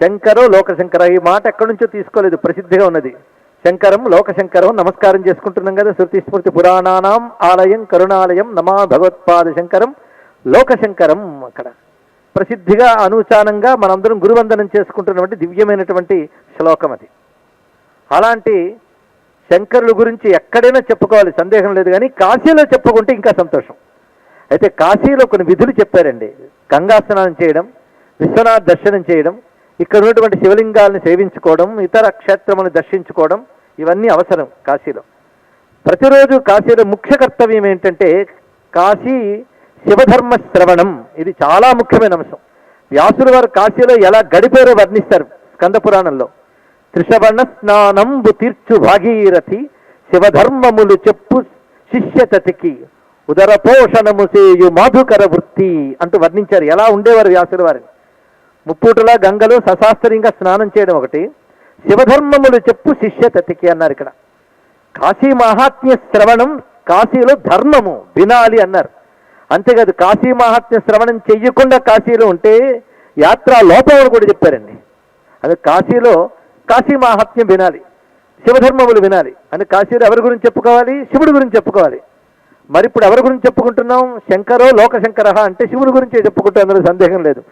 శంకరో లోకశంకర ఈ మాట ఎక్కడి నుంచో తీసుకోలేదు ప్రసిద్ధిగా ఉన్నది. శంకరం లోకశంకరం నమస్కారం చేసుకుంటున్నాం కదా శృతి స్మృతి పురాణానాం ఆలయం కరుణాలయం నమా భగవత్పాద శంకరం లోకశంకరం అక్కడ. ప్రసిద్ధిగా అనూచానంగా మనందరం గురువందనం చేసుకుంటున్నటువంటి దివ్యమైనటువంటి శ్లోకం అది. అలాంటి శంకరుల గురించి ఎక్కడైనా చెప్పుకోవాలి సందేహం లేదు కానీ కాశీలో చెప్పుకుంటే ఇంకా సంతోషం. అయితే కాశీలో కొన్ని విధులు చెప్పారండి. గంగా స్నానం చేయడం విశ్వనాథ్ దర్శనం చేయడం ఇక్కడ ఉన్నటువంటి శివలింగాలను సేవించుకోవడం ఇతర క్షేత్రములను దర్శించుకోవడం ఇవన్నీ అవసరం కాశీలో. ప్రతిరోజు కాశీలో ముఖ్య కర్తవ్యం ఏంటంటే కాశీ శివధర్మ శ్రవణం. ఇది చాలా ముఖ్యమైన అంశం. వ్యాసులు వారు కాశీలో ఎలా గడిపారో వర్ణిస్తారు స్కంద పురాణంలో త్రిశవణ స్నానంబు తీర్చు భాగీరథి శివధర్మములు చెప్పు శిష్యతతికి. ఉదర పోషణము చేయు మాధుకర వృత్తి అంటూ వర్ణించారు. ఎలా ఉండేవారు వ్యాసుల వారిని? ముప్పూటలా గంగలో సశాస్త్రీయంగా స్నానం చేయడం ఒకటి. శివధర్మములు చెప్పు శిష్య తతికి అన్నారు ఇక్కడ. కాశీ మహాత్మ్య శ్రవణం కాశీలో ధర్మము వినాలి అన్నారు. అంతేకాదు కాశీ మహాత్మ్య శ్రవణం చెయ్యకుండా కాశీలో ఉంటే యాత్ర లోపం కూడా చెప్పారండి. అది కాశీలో కాశీ మహాత్మ్యం వినాలి శివధర్మములు వినాలి. అని కాశీలో ఎవరి గురించి చెప్పుకోవాలి? శివుడి గురించి చెప్పుకోవాలి. మరి ఇప్పుడు ఎవరి గురించి చెప్పుకుంటున్నాం? శంకరో లోకశంకర అంటే శివుడి గురించే చెప్పుకుంటాం అందులో సందేహం లేదు.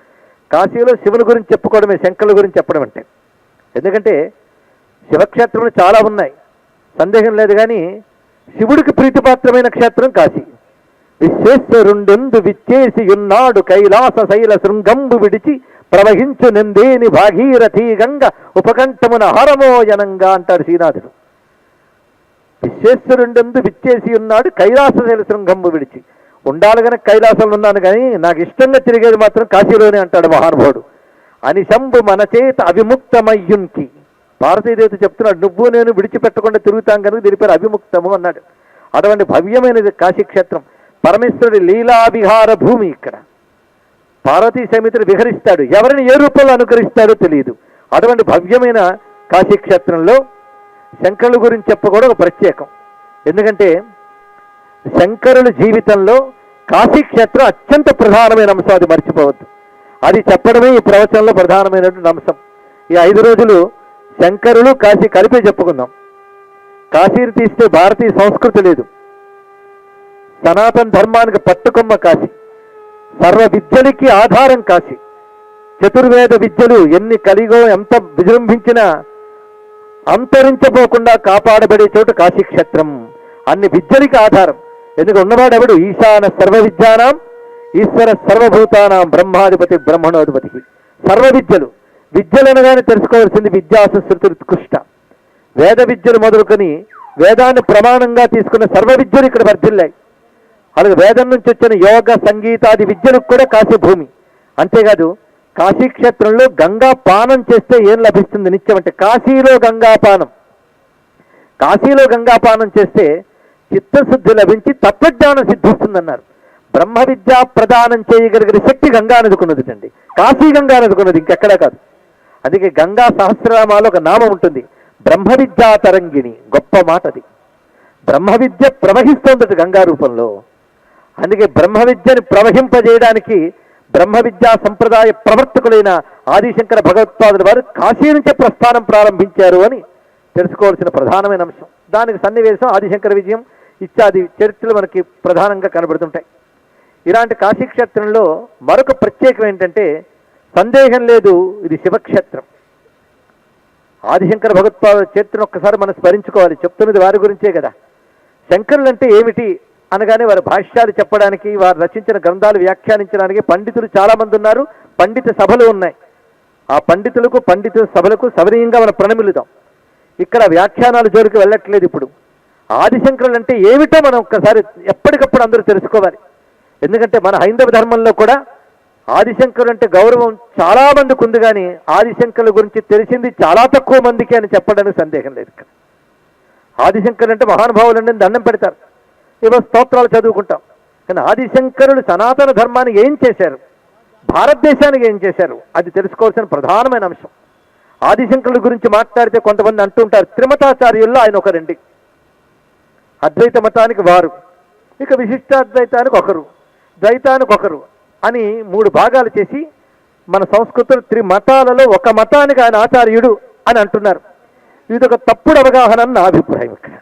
కాశీలో శివుని గురించి చెప్పుకోవడమే శంకరుల గురించి చెప్పడం అంటే. ఎందుకంటే శివక్షేత్రంలో చాలా ఉన్నాయి. సందేహం లేదు కానీ శివుడికి ప్రీతిపాత్రమైన క్షేత్రం కాశీ. విశ్వేశ్వరుండెందు విచ్చేసి ఉన్నాడు కైలాస శైల శృంగంబు విడిచి ప్రవహించు నిందేని భాగీరథీ గంగ ఉపకంఠమున హరమోయనంగా అంటాడు శ్రీనాథుడు. విశ్వేశ్వరుండెందు విచ్చేసి ఉన్నాడు కైలాస శైల శృంగంబు విడిచి. ఉండాలి కానీ కైలాసంలో ఉన్నాను కానీ నాకు ఇష్టంగా తిరిగేది మాత్రం కాశీలోనే అంటాడు మహానుభావుడు. అని శంభు మన చేత అవిముక్తమయ్యున్కి భారతీయదేవత చెప్తున్నాడు నువ్వు నేను విడిచిపెట్టకుండా తిరుగుతాం కనుక దీని పేరు అవిముక్తము అన్నాడు. అటువంటి భవ్యమైనది కాశీక్షేత్రం. పరమేశ్వరుడి లీలా విహార భూమి ఇక్కడ. పార్వతీ సమితిని విహరిస్తాడు. ఎవరిని ఏ రూపంలో అనుకరిస్తాడో తెలియదు. అటువంటి భవ్యమైన కాశీక్షేత్రంలో శంకరుల గురించి చెప్పకూడదు ఒక ప్రత్యేకం. ఎందుకంటే శంకరుల జీవితంలో కాశీక్షేత్రం అత్యంత ప్రధానమైన అంశం అది మర్చిపోవద్దు. అది చెప్పడమే ఈ ప్రవచనంలో ప్రధానమైనటువంటి అంశం. ఈ ఐదు రోజులు శంకరులు కాశీ కలిపే చెప్పుకుందాం. కాశీని తీస్తే భారతీయ సంస్కృతి లేదు. సనాతన ధర్మానికి పట్టుకొమ్మ కాశీ. సర్వ విద్యలకి ఆధారం కాశీ. చతుర్వేద విద్యలు ఎన్ని కలిగో ఎంత విజృంభించినా అంతరించబోకుండా కాపాడబడే చోటు కాశీక్షేత్రం అన్ని విద్యలకి ఆధారం. ఎందుకు ఉన్నవాడెవడు? ఈశాన సర్వ విద్యానాం ఈశ్వర సర్వభూతానాం బ్రహ్మాధిపతి బ్రహ్మణోధిపతికి సర్వ విద్యలు విద్యలు అనగానే తెలుసుకోవాల్సింది విద్యాసుశృతి ఉత్కృష్ట. వేద విద్యలు మొదలుకొని వేదాన్ని ప్రమాణంగా తీసుకున్న సర్వ విద్యలు ఇక్కడ వర్ధిల్లాయి. అలాగే వేదం నుంచి వచ్చిన యోగ సంగీతాది విద్యలకు కూడా కాశీ భూమి అంతేకాదు కాశీక్షేత్రంలో గంగా పానం చేస్తే ఏం లభిస్తుంది? నిత్యం అంటే కాశీలో గంగాపానం కాశీలో గంగాపానం చేస్తే చిత్తశుద్ధి లభించి తత్వజ్ఞానం సిద్ధిస్తుందన్నారు. బ్రహ్మ విద్య ప్రదానం చేయగలిగిన శక్తి గంగా నదుకున్నది అండి. కాశీ గంగా నదుకున్నది ఇంకెక్కడా కాదు. అందుకే గంగా సహస్రనామాలో ఒక నామం ఉంటుంది. బ్రహ్మ విద్యా తరంగిణి గొప్ప మాట అది. బ్రహ్మ విద్య ప్రవహిస్తోందట గంగా రూపంలో. అందుకే బ్రహ్మ విద్యని ప్రవహింపజేయడానికి బ్రహ్మ విద్యా సంప్రదాయ ప్రవర్తకులైన ఆదిశంకర భగవత్పాదుల వారు కాశీ నుంచే ప్రస్థానం ప్రారంభించారు అని తెలుసుకోవాల్సిన ప్రధానమైన అంశం. దానికి సన్నివేశం ఆదిశంకర విజయం ఇత్యాది చరిత్రలు మనకి ప్రధానంగా కనబడుతుంటాయి. ఇలాంటి కాశీక్షేత్రంలో మరొక ప్రత్యేకం ఏంటంటే సందేహం లేదు ఇది శివక్షేత్రం. ఆదిశంకర భగవత్పాద చరిత్రను ఒక్కసారి మనం స్మరించుకోవాలి. చెప్తున్నది వారి గురించే కదా. శంకరులు అంటే ఏమిటి అనగానే వారి భాష్యాలు చెప్పడానికి వారు రచించిన గ్రంథాలు వ్యాఖ్యానించడానికి పండితులు చాలామంది ఉన్నారు పండిత సభలు ఉన్నాయి. ఆ పండితులకు పండిత సభలకు సవనీయంగా మనం ప్రణమిలుదాం ఇక్కడ వ్యాఖ్యానాలు జోలికి వెళ్ళట్లేదు ఇప్పుడు. ఆదిశంకరులు అంటే ఏమిటో మనం ఒక్కసారి ఎప్పటికప్పుడు అందరూ తెలుసుకోవాలి. ఎందుకంటే మన హైందవ ధర్మంలో కూడా ఆదిశంకరులు అంటే గౌరవం చాలా మందికి ఉంది కానీ ఆదిశంకరుల గురించి తెలిసింది చాలా తక్కువ మందికి అని చెప్పడానికి సందేహం లేదు ఇక్కడ. ఆదిశంకరులు అంటే మహానుభావులు అంటే దండం పెడతారు. ఏవో స్తోత్రాలు చదువుకుంటాం. కానీ ఆదిశంకరులు సనాతన ధర్మాన్ని ఏం చేశారు? భారతదేశానికి ఏం చేశారు? అది తెలుసుకోవాల్సిన ప్రధానమైన అంశం. ఆదిశంకరుల గురించి మాట్లాడితే కొంతమంది అంటుంటారు త్రిమతాచార్యుల్లో ఆయన ఒక రండి. అద్వైత మతానికి వారు. ఇక విశిష్టాద్వైతానికి ఒకరు ద్వైతానికి ఒకరు అని మూడు భాగాలు చేసి మన సంస్కృతులు త్రి మతాలలో ఒక మతానికి ఆయన ఆచార్యుడు అని అంటున్నారు. ఇది ఒక తప్పుడు అవగాహన అని నా అభిప్రాయం. ఇక్కడ